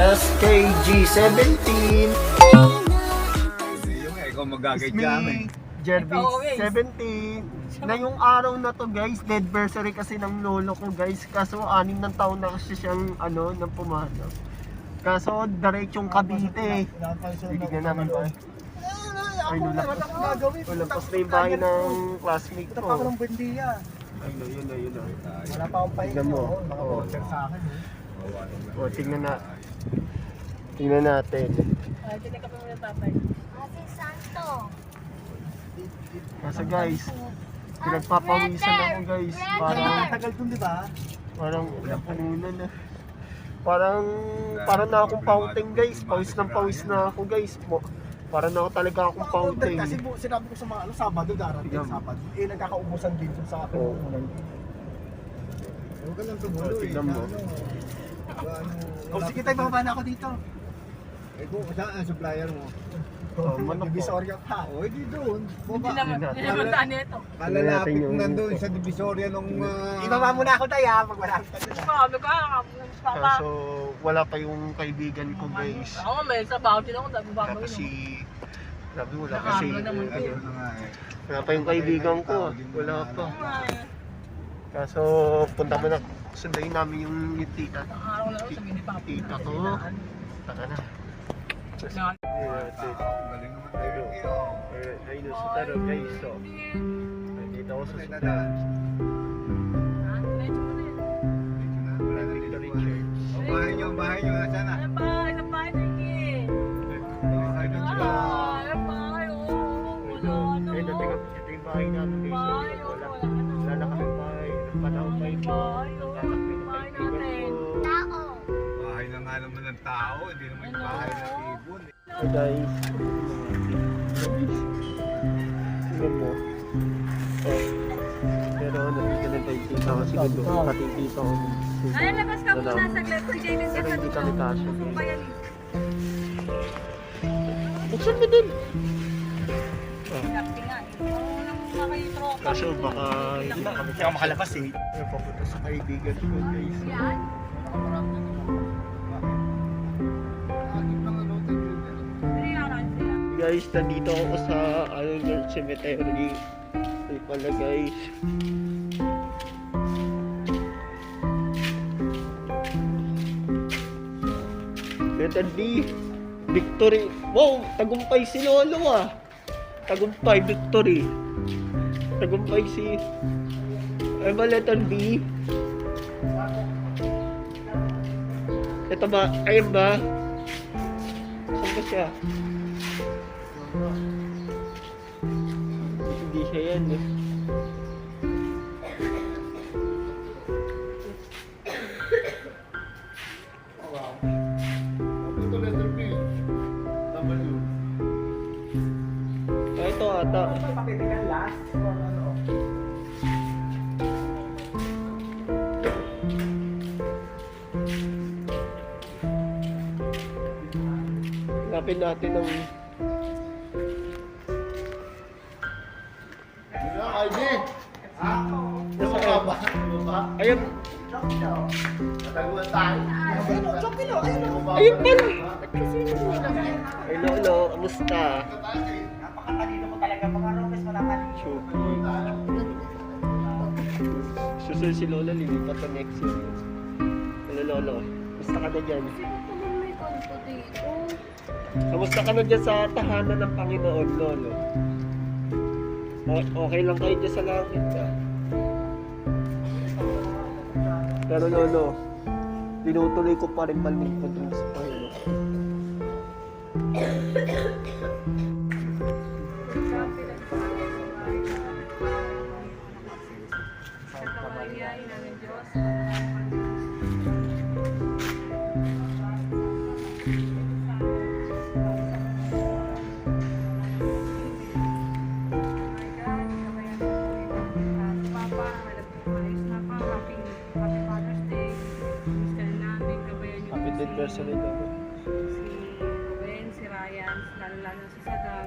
SKG17 Yung ikaw magagadya Me, Jervis 17 na yung araw na to guys, anniversary kasi ng lolo ko guys. Kaso anim ng taon na kasi siyang ano, nang pumanaw. Kaso diretsong Cavite. Bibigyan namin ba? Ay, nulapas. Nulapas na yung bahay ng classmate Ito pa ko. ako ng bundiya. Ay, no, yun na, yun na. Wala pa akong pahinga. Tignan mo. Oo, Naka-voucher sa akin. eh. O, tingnan na. Tingnan natin. Ate Santo. Kasi guys, pinagpapawisan ako guys. Parang, Matagal dun, di ba? parang, ano na. Parang, parang na akong fountain guys. Pawis ng pawis na ako guys. Mo- Parang na ako talaga akong fountain. Kasi bu- sinabi ko sa mga ano, Sabado darating, mo. Sabado. Eh, nagkakaubusan din sa akin. Oo. Huwag ka lang Oh, tumuloy. tignan mo. Oh, sige tayo, bababa na ako dito. Eh kung saan ang supplier mo? Oh, manok po. Divisoria pa. O, hindi doon. Hindi Baba. naman, hindi na. naman daan ito. Kalalapit yung- nandun sa divisorya nung... ah, Ibaba muna ako tayo, ha, pag malapit ka ha. Sabi ka, papa. Kaso, wala pa yung kaibigan ko guys. Ako may trabaho din ako, dami ba Wala ako kasi, sabi wala Nakano kasi, naman ano, Ayun na nga eh. wala pa yung kaibigan ko. Wala pa. Kaso, punta mo na, sundayin namin yung, tita. Araw na lang sabihin ni papa. Tita ko. Taka na. Na- Yeah, tita. Galing naman tayo. Ayun, sa taro guys. So, nandito ako sa. Dito dito. O, bahay nyo, bahay nyo. Nasaan na? Ano ba? Ano ba? Sige. Ah, ano ba? Wala ano. Ito yung- ito yung bahay namin. Bahay, Wala, wala wala na kami bahay. Panahon pa yun. Bahay, Bahay natin. Tao. Bahay na nga naman ng tao. Hindi naman yung bahay ng Hey guys. Tingnan mo. Oh. Pero nandito na tayo tita kasi gundo. Pati yung tita ko. Ay, labas ka muna saglit. Si Jayden Pero sa hindi kami yan. Buksan mo din. Kaso baka hindi na kami Kaya makalabas eh. Ayun, papunta sa kaibigan ko guys. Yan. Guys, nandito ako sa Iron Cemetery. Ay pala guys. Letter D. Victory. Wow! Tagumpay si Lolo ah. Tagumpay, victory. Tagumpay si... Ano ba letter B? Ito ba? Ayun ba? Saan ba siya? Hindi siya yan eh. Ito ata. Papitikan last. o ano. Hanapin natin ng... Ayun. Nataguan tayo. Ayun, chok kilo. Ayun. Ayun pala. Ay Lolo, kamusta? Napakatalino talaga. Mga Robles, wala talino. Chupi. Susunod si Lola, lilipat na next year. Hello Lolo, kamusta ka na dyan? Kamusta ka na dyan sa tahanan ng Panginoon, Lolo? O- okay lang kayo dyan sa langit ka? Pero Lolo, tinutuloy ko pa rin malingkod dun sa Panginoon. Santa Maria,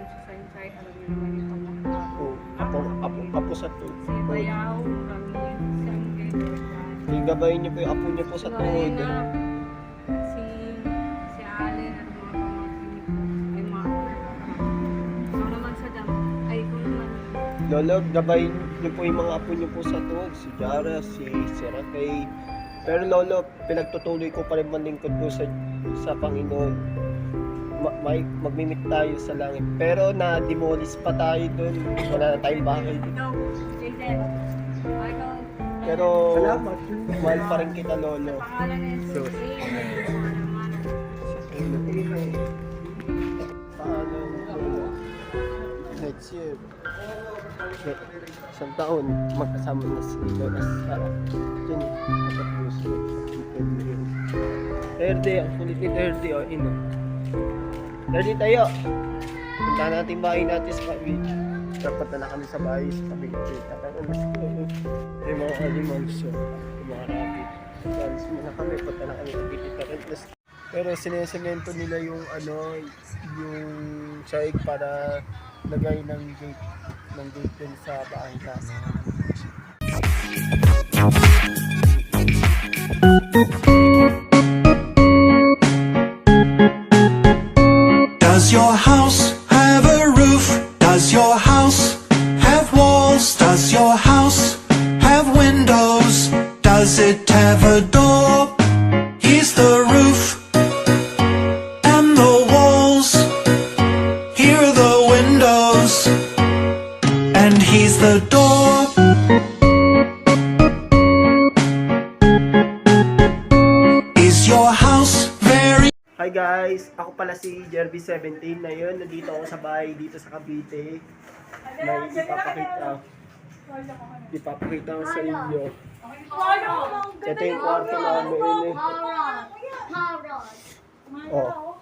Yung sa alam niyo naman yung pamukha. Oh, apo, apo, apo sa tuod. Si Bayaw, Langit, Sanggay, Dordan. Yung gabayin niyo po yung apo niyo po sa tuod. Si, si Allen at mga pamangkin ko. Ay, mga Ikaw naman. Ay, ikaw naman. Lolo, gabayin niyo po yung mga apo niyo po sa tuod. Si Jara, si Serakay. Pero lolo, pinagtutuloy ko pa rin manlingkod po sa, sa Panginoon Ma- may, magmimit tayo sa langit. Pero na-demolish pa tayo dun. Wala na tayong bahay. Ah. Pero mahal pa rin kita Lolo. So- Paano Lolo? Next year. Isang taon, magkasama na si Lola Sara. Diyan, matapos. Thursday, ang kulit ni Thursday, oh, ino. Thursday tayo. Punta natin bahay natin sa Cavite. Dapat na kami sa bahay sa Cavite. Tatang mas ko. May mga animals, oh. May mga rabbit. Plans muna kami, punta na kami sa Cavite. Pero sinesemento nila yung ano, yung saig para lagay ng gate ng gate din sa bahay namin. Guys! Ako pala si Jerby17 na yun. Nandito ako sa bahay dito sa Cavite. May ipapakita. Ipapakita ko sa inyo. Ito yung kwarto namin. Eh. Oh.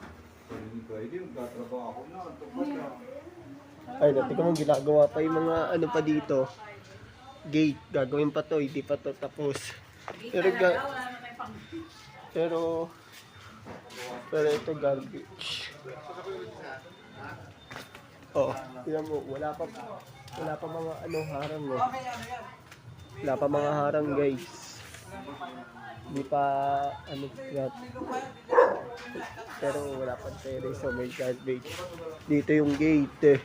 Ay, dati ko mong ginagawa pa yung mga ano pa dito. Gate. Gagawin pa to. Hindi pa to tapos. Pero, pero, pero ito garbage. Oh, tingnan mo, wala pa wala pa mga ano harang oh. Wala pa mga harang guys. Hindi pa ano flat. Pero wala pa terrace so may garbage. Dito yung gate. Eh.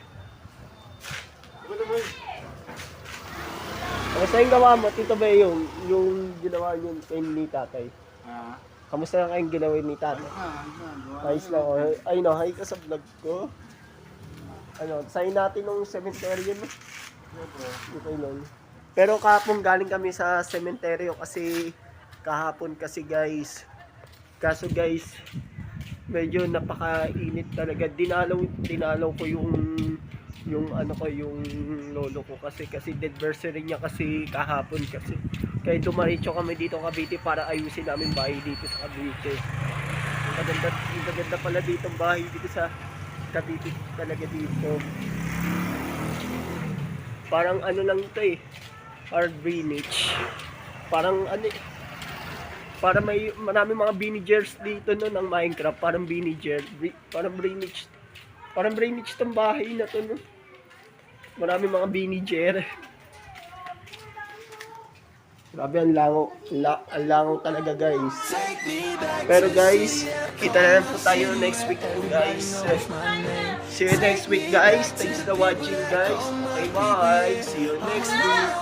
Kamusta yung gawa mo? Tito ba yung, yung ginawa niyo kay ni tatay? Kamusta na kayong ginawa ni tatay? Ayos lang. Oh. Ay no, ka sa vlog ko. Ano, sign natin nung cemetery mo. Okay lang. Pero kahapon galing kami sa cemetery kasi kahapon kasi guys. Kaso guys, medyo napakainit talaga. Dinalaw, dinalaw ko yung yung ano ko yung lolo ko kasi kasi anniversary niya kasi kahapon kasi. Kaya dumaritso kami dito Cavite para ayusin namin bahay dito sa Cavite. Ang maganda, ang maganda pala dito bahay dito sa Cavite talaga dito. Parang ano lang ito eh parang drainage. Parang ano eh, para may marami mga villagers dito no ng Minecraft parang Bri- parang drainage parang drainage tong bahay na to no marami mga villager grabe ang lango La, ang lango talaga guys. Pero guys kita na po tayo next week po guys. See you next week guys. Thanks for watching guys. Okay bye see you next week